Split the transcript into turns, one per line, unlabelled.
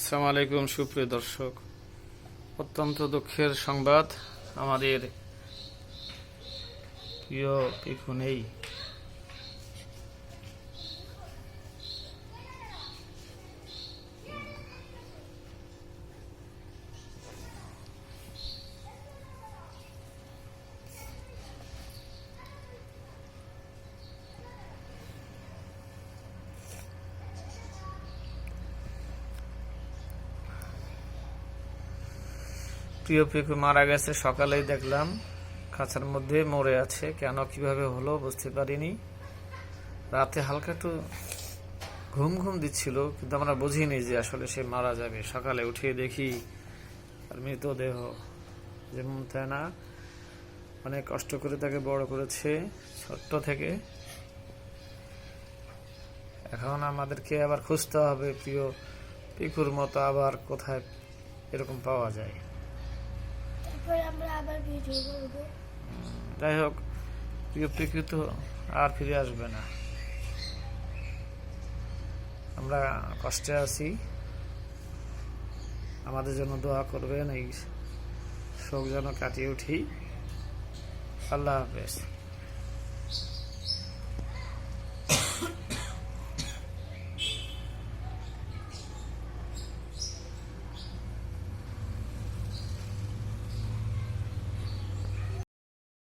আসসালামু আলাইকুম সুপ্রিয় দর্শক। অত্যন্ত দুঃখের সংবাদ আমাদের প্রিয় পিকু নেই। প্রিয় পিকু মারা গেছে, সকালেই দেখলাম খাঁচার মধ্যে মরে আছে। কেন, কীভাবে হলো বুঝতে পারিনি। রাতে হালকা একটু ঘুম ঘুম দিচ্ছিল, কিন্তু আমরা বুঝিনি যে আসলে সে মারা যাবে। সকালে উঠিয়ে দেখি আর মৃতদেহ। যেমন তাই না অনেক কষ্ট করে তাকে বড় করেছে, ছোট্ট থেকে। এখন আমাদেরকে আবার খুঁজতে হবে, প্রিয় পিকুর মতো আবার কোথায় এরকম পাওয়া যায়। যাই হোক প্রিয় আর ফিরে আসবে না। আমরা কষ্টে আছি। আমাদের জন্য দোয়া করবেন, এই শোক যেন কাটিয়ে উঠি। আল্লাহ হাফেজ।